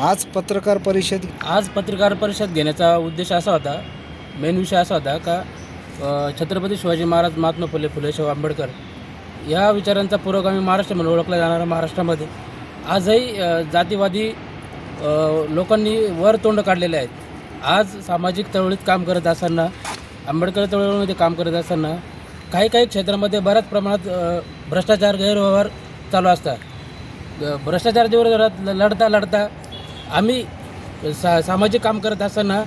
आज पत्रकार परिषद. आज पत्रकार परिषद घेण्याचा उद्देश असा होता मेन विषय असा होता का अ, छत्रपती शिवाजी महाराज महात्मा फुले फुले शाहू आंबेडकर या विचारांचा पुरोगामी महाराष्ट्र म्हणून ओळखला जाणारा महाराष्ट्रामध्ये. आजही अ, जातीवादी अ, लोकांनी वर तोंड काढलेले आहेत. आज सामाजिक चळवळीत काम करत असताना आंबेडकर चळवळीमध्ये काम करत असताना काही काही क्षेत्रामध्ये बऱ्याच प्रमाणात अ, भ्रष्टाचार गैरव्यवहार चालू असतात. ग- भ्रष्टाचाराच्या विरोधात लढता लढता आम्ही सा सामाजिक काम करत असताना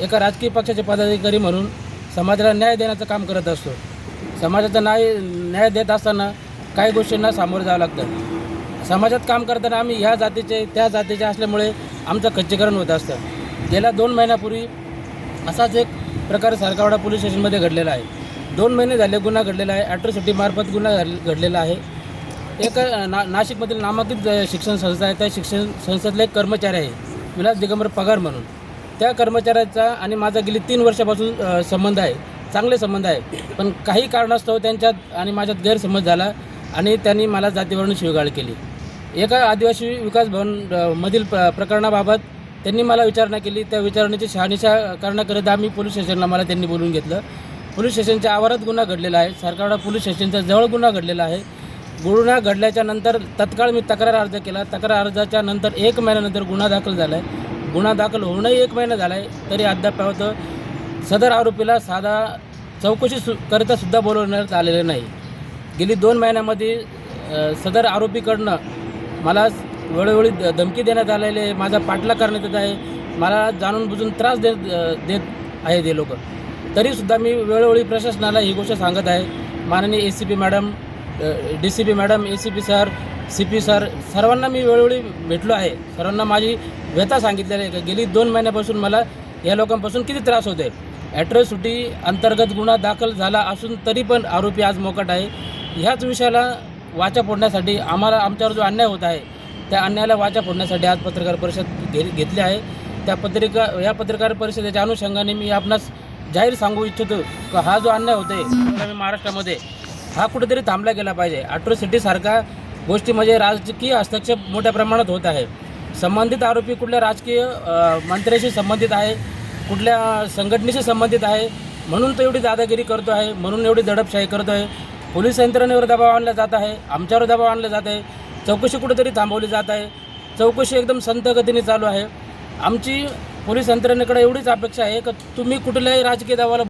एका राजकीय पक्षाचे पदाधिकारी म्हणून समाजाला न्याय देण्याचं काम करत असतो. समाजाचा न्याय न्याय देत असताना काही गोष्टींना सामोरं जावं लागतं. समाजात काम करताना आम्ही ह्या जातीचे त्या जातीचे असल्यामुळे आमचं खच्चीकरण होत असतं. गेल्या दोन महिन्यापूर्वी असाच एक प्रकार सारकावडा पोलीस स्टेशनमध्ये घडलेला आहे. दोन महिने झाले गुन्हा घडलेला आहे. ॲट्रोसिटीमार्फत गुन्हा घडलेला आहे. एक ना नाशिकमधील नामांकित शिक्षण संस्था आहे. त्या शिक्षण संस्थेतला एक कर्मचारी आहे. विलास दिगंबर पगार म्हणून. त्या कर्मचाऱ्याचा आणि माझा गेली तीन वर्षापासून संबंध आहे. चांगले संबंध आहे. पण काही कारणास्तव त्यांच्यात आणि माझ्यात गैरसमज झाला आणि त्यांनी मला जातीवरून शिवगाळ केली. एका आदिवासी विकास भवन मधील प्र प्रकरणाबाबत त्यांनी मला विचारणा केली. त्या विचारणेची शहानिशा करण्याकरिता आम्ही पोलीस स्टेशनला मला त्यांनी बोलवून घेतलं. पोलीस स्टेशनच्या आवारात गुन्हा घडलेला आहे. सरकारला पोलीस स्टेशनच्या जवळ गुन्हा घडलेला आहे. गुन्हा घडल्याच्या नंतर तत्काळ मी तक्रार अर्ज केला. तक्रार अर्जाच्या नंतर एक महिन्यानंतर गुन्हा दाखल झाला आहे गुन्हा दाखल होऊनही एक महिना झाला आहे तरी अद्याप सदर आरोपीला साधा चौकशी सु करता सुद्धा बोलवण्यात आलेले नाही. गेली दोन महिन्यामध्ये सदर आरोपीकडनं मला वेळोवेळी धमकी देण्यात आलेली आहे. माझा पाठलाग करण्यात येत आहे. मला जाणून बुजून त्रास देत देत आहेत ते लोक. तरीसुद्धा मी वेळोवेळी प्रशासनाला ही गोष्ट सांगत आहे. माननीय A C P madam D C P madam A C P sir C P sir सर्वांना मी वेळोवेळी भेटलो आहे. सर्वांना माझी व्यथा सांगितलेली आहे. का गेली दोन महिन्यापासून मला या लोकांपासून किती त्रास होते ॲट्रॉसिटी अंतर्गत गुन्हा दाखल झाला असून तरी पण आरोपी आज मोकट आहे. ह्याच विषयाला वाचा फोडण्यासाठी आम्हाला आमच्यावर जो अन्याय होत आहे त्या अन्यायाला वाचा फोडण्यासाठी आज पत्रकार परिषद घे घेतली आहे. त्या पत्रिका या पत्रकार परिषदेच्या अनुषंगाने मी आपणास जाहीर सांगू इच्छितो का हा जो अन्याय होतो आहे महाराष्ट्रामध्ये हा कुठेतरी थांबला गेला पाहिजे. ॲट्रोसिटीसारखा गोष्टी म्हणजे राजकीय हस्तक्षेप मोठ्या प्रमाणात होत आहे. संबंधित आरोपी कुठल्या राजकीय मंत्र्याशी संबंधित आहे कुठल्या संघटनेशी संबंधित आहे म्हणून तो एवढी दादागिरी करतो आहे म्हणून एवढी दडपशाही करतो आहे. पोलीस यंत्रणेवर दबाव आणला जात आहे आमच्यावर दबाव आणला जात आहे. चौकशी कुठेतरी थांबवली जात आहे. चौकशी एकदम संत गतीने चालू आहे. आमची पोलीस यंत्रणेकडे एवढीच अपेक्षा आहे की तुम्ही कुठल्याही राजकीय दबावाला